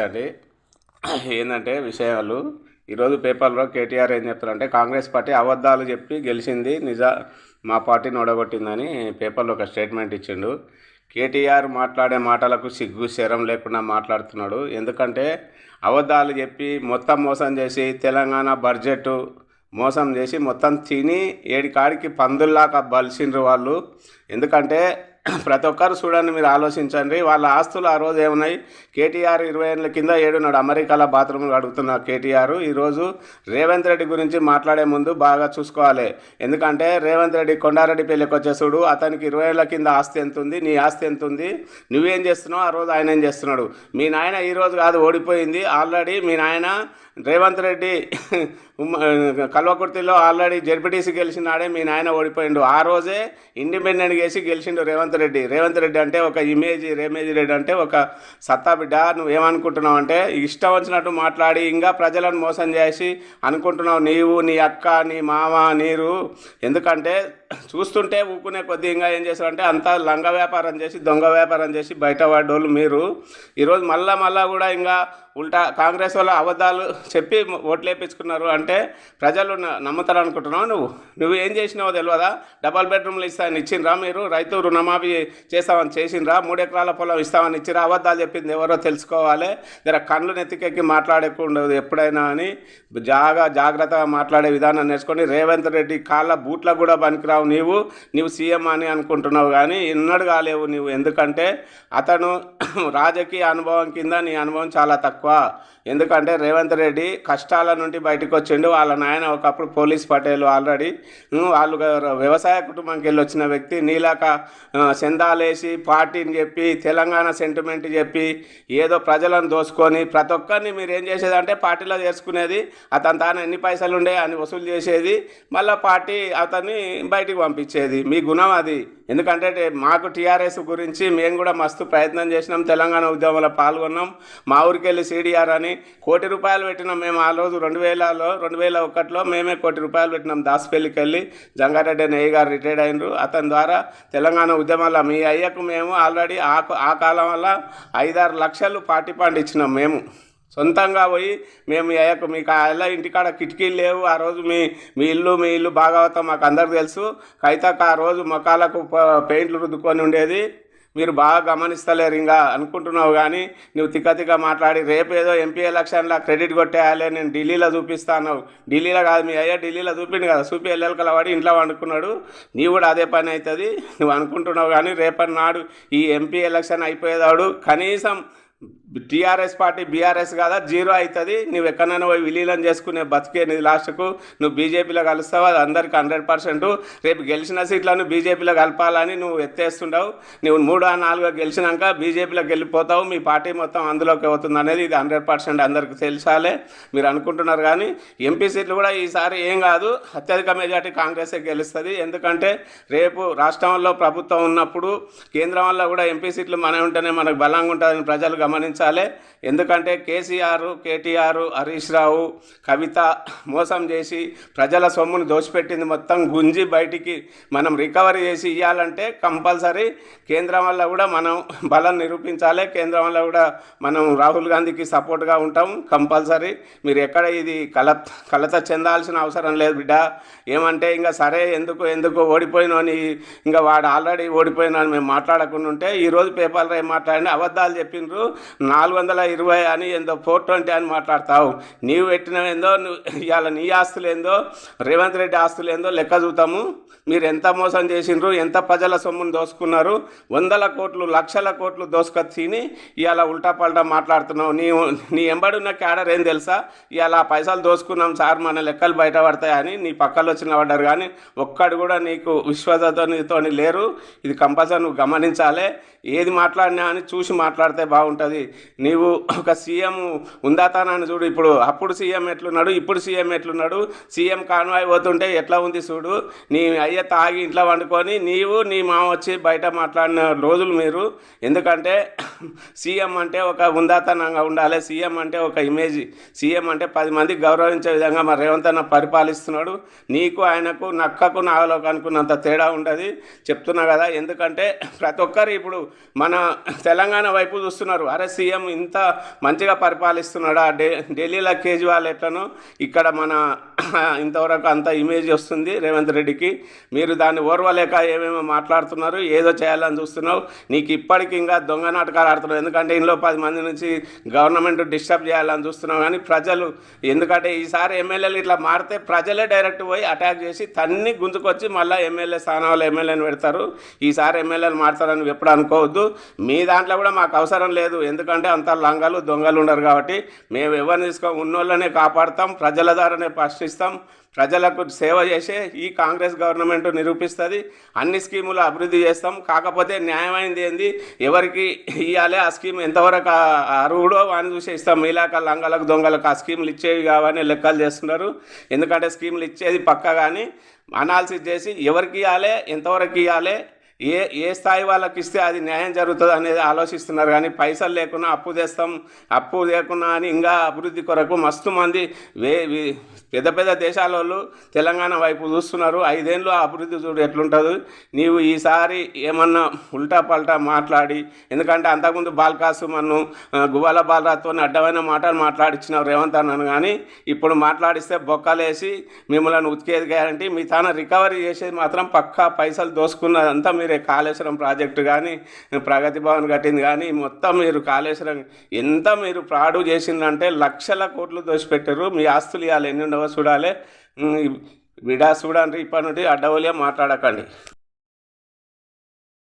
అండి. ఏంటంటే విషయాలు. ఈరోజు పేపర్లో కేటీఆర్ ఏం చెప్తారంటే కాంగ్రెస్ పార్టీ అబద్ధాలు చెప్పి గెలిచింది నిజా మా పార్టీని ఓడగొట్టిందని పేపర్లో ఒక స్టేట్మెంట్ ఇచ్చిండు. కేటీఆర్ మాట్లాడే మాటలకు సిగ్గు శరం లేకుండా మాట్లాడుతున్నాడు. ఎందుకంటే అబద్ధాలు చెప్పి మొత్తం మోసం చేసి తెలంగాణ బడ్జెట్ మోసం చేసి మొత్తం తిని ఏడి కాడికి పందుల్లాగా బలిసిండ్రు వాళ్ళు. ఎందుకంటే ప్రతి ఒక్కరు చూడండి మీరు ఆలోచించండి. వాళ్ళ ఆస్తులు ఆ రోజు ఏమున్నాయి? కేటీఆర్ ఇరవై ఏళ్ళ కింద ఏడున్నాడు. అమెరికాలో బాత్రూమ్లు అడుగుతున్న కేటీఆర్. ఈరోజు రేవంత్ రెడ్డి గురించి మాట్లాడే ముందు బాగా చూసుకోవాలి. ఎందుకంటే రేవంత్ రెడ్డి కొండారెడ్డి పెళ్ళికి వచ్చేసుడు అతనికి ఇరవై ఏళ్ళ కింద ఆస్తి ఎంత ఉంది? నీ ఆస్తి ఎంత ఉంది? నువ్వేం చేస్తున్నావు? ఆ రోజు ఆయన ఏం చేస్తున్నాడు? మీ నాయన ఈరోజు కాదు ఓడిపోయింది. ఆల్రెడీ మీ నాయన రేవంత్ రెడ్డి కల్వకుర్తిలో ఆల్రెడీ జెడ్పీటీసీ గెలిచినాడే మీ నాయన ఓడిపోయిండు. ఆ రోజే ఇండిపెండెంట్ చేసి గెలిచిండు రేవంత్ రెడ్డి. రేవంత్ రెడ్డి అంటే ఒక ఇమేజ్ రేమేజ్ రెడ్డి అంటే ఒక సత్తా బిడ్డ. నువ్వేమనుకుంటున్నావు అంటే ఇష్టం వచ్చినట్టు మాట్లాడి ఇంకా ప్రజలను మోసం చేసి అనుకుంటున్నావు. నీవు నీ అక్క నీ మామ నీరు. ఎందుకంటే చూస్తుంటే ఊకునే కొద్ది ఇంకా ఏం చేస్తారంటే అంతా లంగ వ్యాపారం చేసి దొంగ వ్యాపారం చేసి బయట వాడోళ్ళు మీరు. ఈరోజు మళ్ళా మళ్ళా కూడా ఇంకా ఉల్టా కాంగ్రెస్ వాళ్ళ అబద్ధాలు చెప్పి ఓట్లు వేయించుకున్నారు అంటే ప్రజలు న- నమ్ముతారు అనుకుంటున్నావు నువ్వు? నువ్వు ఏం చేసినావో తెలియదా డబల్ బెడ్రూమ్లు ఇస్తామని ఇచ్చిండ్రా మీరు? రైతు రుణమాఫీ చేస్తామని చేసిండ్రా? మూడు ఎకరాల పొలం ఇస్తామని ఇచ్చిరా? అబద్ధాలు చెప్పింది ఎవరో తెలుసుకోవాలి. జర కళ్ళు నెత్తికెక్కి మాట్లాడకుండా ఎప్పుడైనా అని జాగా జాగ్రత్తగా మాట్లాడే విధానం నేర్చుకొని రేవంత్ రెడ్డి కాళ్ళ బూట్లకు కూడా పనికిరావు నీవు. నీవు సీఎం అని అనుకుంటున్నావు కానీ ఎన్నడు కాలేవు నీవు. ఎందుకంటే అతను రాజకీయ అనుభవం కింద నీ అనుభవం చాలా తక్కువ. 佢话 ఎందుకంటే రేవంత్ రెడ్డి కష్టాల నుండి బయటకు వచ్చిండు వాళ్ళ నాయన ఒకప్పుడు పోలీస్ పటేల్ ఆల్రెడీ వాళ్ళు వ్యవసాయ కుటుంబంకి వెళ్ళి వచ్చిన వ్యక్తి. నీలాక ఆ, చందాలేసి పార్టీని చెప్పి తెలంగాణ సెంటిమెంట్ చెప్పి ఏదో ప్రజలను దోసుకొని ప్రతి ఒక్కరిని మీరు ఏం చేసేదంటే పార్టీలో చేసుకునేది అతను తాను ఎన్ని పైసలు ఉండే అని వసూలు చేసేది. మళ్ళీ పార్టీ అతన్ని బయటికి పంపించేది. మీ గుణం అది. ఎందుకంటే మాకు టీఆర్ఎస్ గురించి మేము కూడా మస్తు ప్రయత్నం చేసినాం. తెలంగాణ ఉద్యమంలో పాల్గొన్నాం. మా ఊరికి వెళ్ళి సీడీఆర్ అని కోటి రూపాయలు పెట్టినాం మేము ఆ రోజు రెండు వేలలో రెండు వేల ఒకటిలో మేమే కోటి రూపాయలు పెట్టినాం దాసపల్లికి వెళ్ళి జంగారెడ్డి నెయ్యి గారు రిటైర్డ్ అయినరు. అతని ద్వారా తెలంగాణ ఉద్యమంలో మీ అయ్యకు మేము ఆల్రెడీ ఆ ఆ కాలం వల్ల ఐదారు లక్షలు పార్టీ ఫండ్ ఇచ్చినాం మేము. సొంతంగా పోయి మేము అయ్యకు మీకు అలా ఇంటికాడ కిటికీలు లేవు. ఆ రోజు మీ మీ ఇల్లు మీ ఇల్లు భాగవతం మాకు అందరికి తెలుసు. కైతకు ఆ రోజు మొఖాలకు ప- పెయింట్లు రుద్దుకొని ఉండేది. మీరు బాగా గమనిస్తలేరు ఇంకా అనుకుంటున్నావు కానీ నువ్వు తిక్క మాట్లాడి రేపు ఏదో ఎంపీ ఎలక్షన్లో క్రెడిట్ కొట్టేయాలి నేను ఢిల్లీలో చూపిస్తాను ఢిల్లీలో కాదు మీ అయ్యా ఢిల్లీలో చూపిండు కదా. చూపి ఎల్లెలకల వాడి ఇంట్లో వండుకున్నాడు. నీవు కూడా అదే పని అవుతుంది. నువ్వు అనుకుంటున్నావు కానీ రేపటి నాడు ఈ ఎంపీ ఎలక్షన్ అయిపోయేదాడు. కనీసం టీఆర్ఎస్ పార్టీ బీఆర్ఎస్ కాదా? జీరో అవుతుంది. నువ్వు ఎక్కడైనా పోయి విలీనం చేసుకునే బతికే నీ లాస్ట్కు. నువ్వు బీజేపీలో కలుస్తావు అది అందరికి హండ్రెడ్ పర్సెంట్. రేపు గెలిచిన సీట్లను బీజేపీలో కలపాలని నువ్వు ఎత్తేస్తుండవు. నువ్వు మూడో నాలుగో గెలిచినాక బీజేపీలోకి వెళ్ళిపోతావు మీ పార్టీ మొత్తం అందులోకి అవుతుంది అనేది ఇది హండ్రెడ్ పర్సెంట్ అందరికి తెలిసాలే. మీరు అనుకుంటున్నారు కానీ ఎంపీ సీట్లు కూడా ఈసారి ఏం కాదు. అత్యధిక మెజార్టీ కాంగ్రెసే గెలుస్తుంది. ఎందుకంటే రేపు రాష్ట్రంలో ప్రభుత్వం ఉన్నప్పుడు కేంద్రం వల్ల కూడా ఎంపీ సీట్లు మన ఉంటేనే మనకు బలంగా ఉంటుందని ప్రజలు గమనించాలి. ఎందుకంటే కేసీఆర్ కేటీఆర్ హరీష్ రావు కవిత మోసం చేసి ప్రజల సొమ్మును దోచిపెట్టింది మొత్తం గుంజి బయటికి మనం రికవరీ చేసి ఇవ్వాలంటే కంపల్సరీ కేంద్రం వల్ల కూడా మనం బలం నిరూపించాలి. కేంద్రం వల్ల కూడా మనం రాహుల్ గాంధీకి సపోర్ట్గా ఉంటాం. కంపల్సరీ మీరు ఎక్కడ ఇది కల కలత చెందాల్సిన అవసరం లేదు బిడ్డ. ఏమంటే ఇంకా సరే ఎందుకు ఎందుకు ఓడిపోయినని అని ఇంకా వాడు ఆల్రెడీ ఓడిపోయినా అని మేము మాట్లాడకుండా ఉంటే ఈరోజు పేపర్లో ఏం మాట్లాడినా అబద్ధాలు చెప్పిండ్రు నాలుగు వందల ఇరవై అని ఏందో ఫోర్ ట్వంటీ అని మాట్లాడతావు. నీవు పెట్టినవేందో నువ్వు ఇవాళ నీ ఆస్తులు ఏందో రేవంత్ రెడ్డి ఆస్తులు ఏందో లెక్క చూద్దాము. మీరు ఎంత మోసం చేసిండ్రు ఎంత ప్రజల సొమ్మును దోసుకున్నారు వందల కోట్లు లక్షల కోట్లు దోసుకొచ్చిని ఇవాళ ఉల్టా పల్టా మాట్లాడుతున్నావు. నీ నీ ఎంబడున్న క్యాడర్ ఏం తెలుసా? ఇవాళ ఆ పైసలు దోసుకున్నాం సార్ మన లెక్కలు బయట పడతాయని నీ పక్కలో వచ్చిన పడ్డారు కానీ ఒక్కడు కూడా నీకు విశ్వాసతోనితో లేరు. ఇది కంపల్సరీ నువ్వు గమనించాలి. ఏది మాట్లాడినా అని చూసి మాట్లాడితే బాగుంటుంది. నీవు ఒక సీఎం ఉందాతానని చూడు. ఇప్పుడు అప్పుడు సీఎం ఎట్లున్నాడు ఇప్పుడు సీఎం ఎట్లున్నాడు? సీఎం కాన్వాయ్ పోతుంటే ఎట్లా ఉంది చూడు. నీ అయ్య తాగి ఇంట్లో వండుకొని నీవు నీ మామ వచ్చి బయట మాట్లాడిన రోజులు మీరు. ఎందుకంటే సీఎం అంటే ఒక ఉందాతనంగా ఉండాలి. సీఎం అంటే ఒక ఇమేజ్. సీఎం అంటే పది మంది గౌరవించే విధంగా మరి రేవంత్ అన్న పరిపాలిస్తున్నాడు. నీకు ఆయనకు నక్కకు నాగలోకి అనుకున్నంత తేడా ఉంటుంది చెప్తున్నా కదా ఎందుకంటే ప్రతి ఒక్కరు ఇప్పుడు మన తెలంగాణ వైపు చూస్తున్నారు. అరే సీఎం ఇంత మంచిగా పరిపాలిస్తున్నాడా? ఢే ఢిల్లీలో కేజ్రీవాల్ ఎట్లనో ఇక్కడ మన ఇంతవరకు అంత ఇమేజ్ వస్తుంది రేవంత్ రెడ్డికి. మీరు దాన్ని ఓర్వలేక ఏమేమో మాట్లాడుతున్నారు ఏదో చేయాలని చూస్తున్నావు. నీకు ఇప్పటికి ఇంకా దొంగ నాటకాలు ఆడుతున్నావు. ఎందుకంటే ఇందులో పది మంది నుంచి గవర్నమెంట్ డిస్టర్బ్ చేయాలని చూస్తున్నావు. కానీ ప్రజలు ఎందుకంటే ఈసారి ఎమ్మెల్యేలు ఇట్లా మారితే ప్రజలే డైరెక్ట్ పోయి అటాక్ చేసి తన్ని గుంజుకొచ్చి మళ్ళీ ఎమ్మెల్యే స్థానాల్లో ఎమ్మెల్యేని పెడతారు. ఈసారి ఎమ్మెల్యేలు మారుతారని ఎప్పుడు అనుకోవద్దు. మీ దాంట్లో కూడా మాకు అవసరం లేదు. ఎందుకంటే అంత లంగాలు దొంగలు ఉండరు కాబట్టి మేము ఎవరిని తీసుకో ఉన్నోళ్ళనే కాపాడుతాం. ప్రజల ద్వారానే ప్రశ్నిస్తాం ప్రజలకు సేవ చేసే ఈ కాంగ్రెస్ గవర్నమెంట్ నిరూపిస్తుంది. అన్ని స్కీములు అభివృద్ధి చేస్తాం. కాకపోతే న్యాయమైనది ఏంది? ఎవరికి ఇవ్వాలి ఆ స్కీమ్? ఎంతవరకు అర్హుడో వాడిని చూసి ఇస్తాం. మీలాక లంగలకు దొంగలకు ఆ స్కీములు ఇచ్చేవి కావని లెక్కలు చేస్తున్నారు. ఎందుకంటే స్కీములు ఇచ్చేది పక్క కానీ అనాలిసిస్ చేసి ఎవరికి ఇవ్వాలి ఎంతవరకు ఇవ్వాలి ఏ ఏ స్థాయి వాళ్ళకి ఇస్తే అది న్యాయం జరుగుతుంది అనేది ఆలోచిస్తున్నారు. కానీ పైసలు లేకున్నా అప్పు తెస్తాం. అప్పు లేకున్నా అని ఇంకా అభివృద్ధి కొరకు మస్తు మంది వే పెద్ద పెద్ద దేశాల వాళ్ళు తెలంగాణ వైపు చూస్తున్నారు. ఐదేళ్ళు ఆ అభివృద్ధి చూడు ఎట్లుంటుంది. నీవు ఈసారి ఏమన్నా ఉల్టా పల్టా మాట్లాడి ఎందుకంటే అంతకుముందు బాల్కాసు మన్ను గువాల బాలరాతో అడ్డమైన మాటలు మాట్లాడించినావు రేవంత్ అన్నాను. కానీ ఇప్పుడు మాట్లాడిస్తే బొక్కలేసి మిమ్మల్ని ఉతికేది గ్యారంటీ మీ తాను రికవరీ చేసేది మాత్రం పక్కా పైసలు దోసుకున్నదంతా మీరు కాళేశ్వరం ప్రాజెక్టు కానీ ప్రగతి భవన్ కట్టింది కానీ మొత్తం మీరు కాళేశ్వరం ఎంత మీరు ప్రాడు చేసిందంటే లక్షల కోట్లు దోసిపెట్టారు మీ ఆస్తులు ఇవాళ ఎన్ని ఉండవో చూడాలి. విడా చూడండి ఇప్పటి నుండి అడ్డవలిగా మాట్లాడకండి.